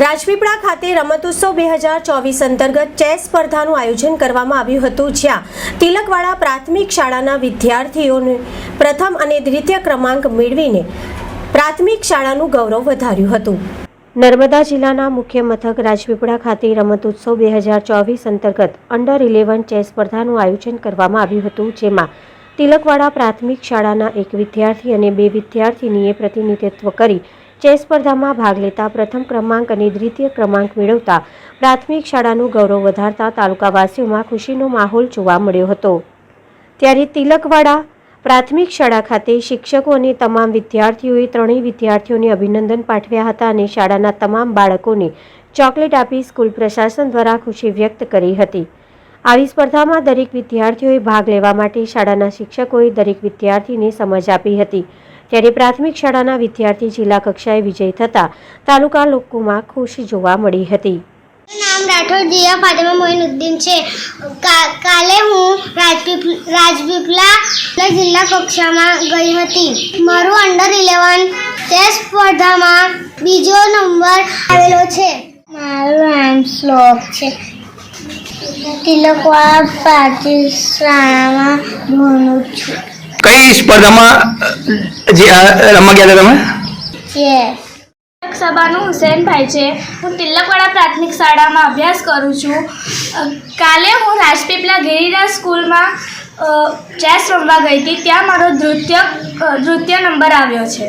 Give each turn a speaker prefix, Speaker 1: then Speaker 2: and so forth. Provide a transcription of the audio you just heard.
Speaker 1: રાજપીપળા ખાતે રમતોત્સવ બે હજાર ચોવીસ અંતર્ગત ચેસ સ્પર્ધાનું આયોજન કરવામાં આવ્યું હતું, જ્યાં તિલકવાડા પ્રાથમિક શાળાના વિદ્યાર્થીઓને પ્રથમ અને દ્વિતીય ક્રમાંક મેળવીને પ્રાથમિક શાળાનું ગૌરવ વધાર્યું હતું. નર્મદા જિલ્લાના મુખ્ય મથક રાજપીપળા ખાતે રમતોત્સવ બે હજાર ચોવીસ અંતર્ગત અંડર ઇલેવન ચેસ સ્પર્ધાનું આયોજન કરવામાં આવ્યું હતું, જેમાં તિલકવાડા પ્રાથમિક શાળાના એક વિદ્યાર્થી અને બે વિદ્યાર્થીનીએ પ્રતિનિધિત્વ કરી ચેસ સ્પર્ધામાં ભાગ લેતા પ્રથમ ક્રમાંક અને દ્વિતીય ક્રમાંક મેળવતા પ્રાથમિક શાળાનું ગૌરવ વધારતા તાલુકાવાસીઓમાં ખુશીનો માહોલ જોવા મળ્યો હતો. ત્યારે તિલકવાડા પ્રાથમિક શાળા ખાતે શિક્ષકો અને તમામ વિદ્યાર્થીઓએ ત્રણેય વિદ્યાર્થીઓને અભિનંદન પાઠવ્યા હતા અને શાળાના તમામ બાળકોને ચોકલેટ આપી સ્કૂલ પ્રશાસન દ્વારા ખુશી વ્યક્ત કરી હતી. આવી સ્પર્ધામાં દરેક વિદ્યાર્થીઓએ ભાગ લેવા માટે શાળાના શિક્ષકોએ દરેક વિદ્યાર્થીને સમજ આપી હતી. ત્યારે પ્રાથમિક શાળાના વિદ્યાર્થી જિલ્લા કક્ષાએ વિજય થતા તાલુકા લોકોમાં ખુશી જોવા મળી હતી.
Speaker 2: નામ રાઠોડ જીયા ફાતિમા મોઇનુદ્દીન છે. કાલે હું રાજપીપલા જિલ્લા કક્ષામાં ગઈ હતી. મારું અંડર ઇલેવન ચેસ સ્પર્ધામાં બીજો નંબર આવેલો છે. મારું નામ શ્લોક છે. તિલકવા પ્રાથમિક શાળામાં ભણું છું.
Speaker 3: કઈ સ્પર્ધામાં રમવા ગયા તમે?
Speaker 2: ચેસ
Speaker 4: સભાનું હુસેનભાઈ છે. હું તિલકવાડા પ્રાથમિક શાળામાં અભ્યાસ કરું છું. કાલે હું રાજપીપલા ગિરિરાજ સ્કૂલમાં ચેસ રમવા ગઈ હતી. ત્યાં મારો નૃત્ય નૃત્ય નંબર આવ્યો છે.